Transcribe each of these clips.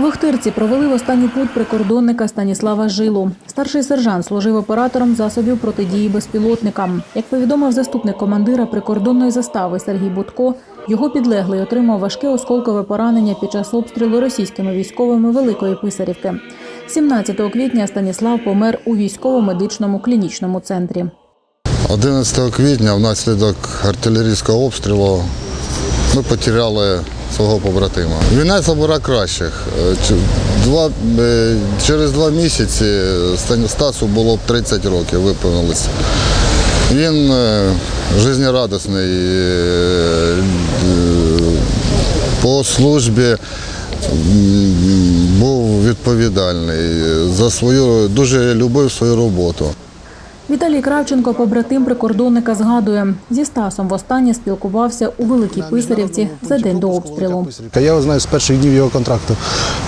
В провели в останню путь прикордонника Станіслава Жилу. Старший сержант служив оператором засобів протидії безпілотникам. Як повідомив заступник командира прикордонної застави Сергій Будко, його підлеглий отримав важке осколкове поранення під час обстрілу російськими військовими Великої Писарівки. 17 квітня Станіслав помер у військово-медичному клінічному центрі. 11 квітня внаслідок артилерійського обстрілу ми потеряли свого побратима. Війна забира кращих. Е, Два, е, через два місяці Станісласу було б 30 років, виповнилось. Він е, жизнерадісний е, по службі був відповідальний за свою, дуже любив свою роботу. Віталій Кравченко, побратим прикордонника, згадує, зі Стасом востаннє спілкувався у Великій Писарівці за день до обстрілу. Я його знаю з перших днів його контракту.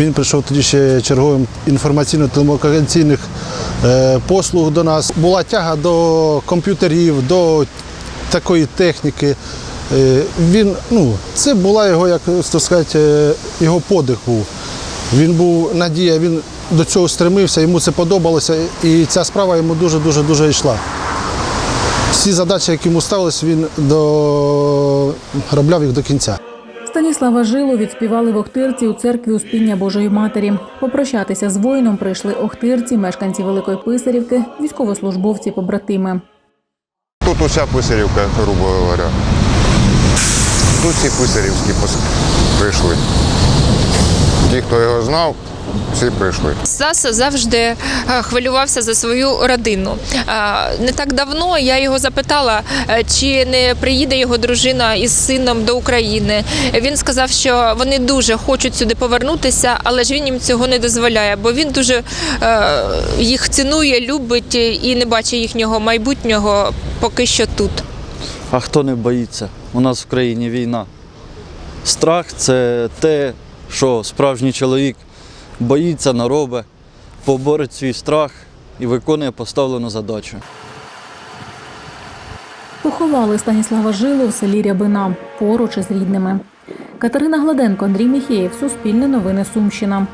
Він прийшов тоді ще черговим інформаційно-телекомунікаційних е, послуг до нас. Була тяга до комп'ютерів, до такої техніки. Е, Він, ну, це була його, як так сказати, е, його подих був. Він був надія, він до цього стремився, йому це подобалося, і ця справа йому дуже-дуже дуже йшла. Всі задачі, які йому ставились, він до... робляв їх до кінця. Станіслава Жилу відспівали в Охтирці у церкві Успіння Божої Матері. Попрощатися з воїном прийшли охтирці, мешканці Великої Писарівки, військовослужбовці, побратими. Тут уся писарівка, грубо говоря. Тут всі писарівські прийшли. Ті, хто його знав, всі прийшли. Стас завжди е, хвилювався за свою родину. Е, Не так давно я його запитала, е, чи не приїде його дружина із сином до України. Він сказав, що вони дуже хочуть сюди повернутися, але ж він їм цього не дозволяє, бо він дуже їх цінує, любить і не бачить їхнього майбутнього поки що тут. А хто не боїться? У нас в країні війна. Страх це те, що справжній чоловік боїться, наробить, поборить свій страх і виконує поставлену задачу. Поховали Станіслава Жилу в селі Рябина поруч із рідними. Катерина Гладенко, Андрій Міхеєв, Суспільне новини Сумщина.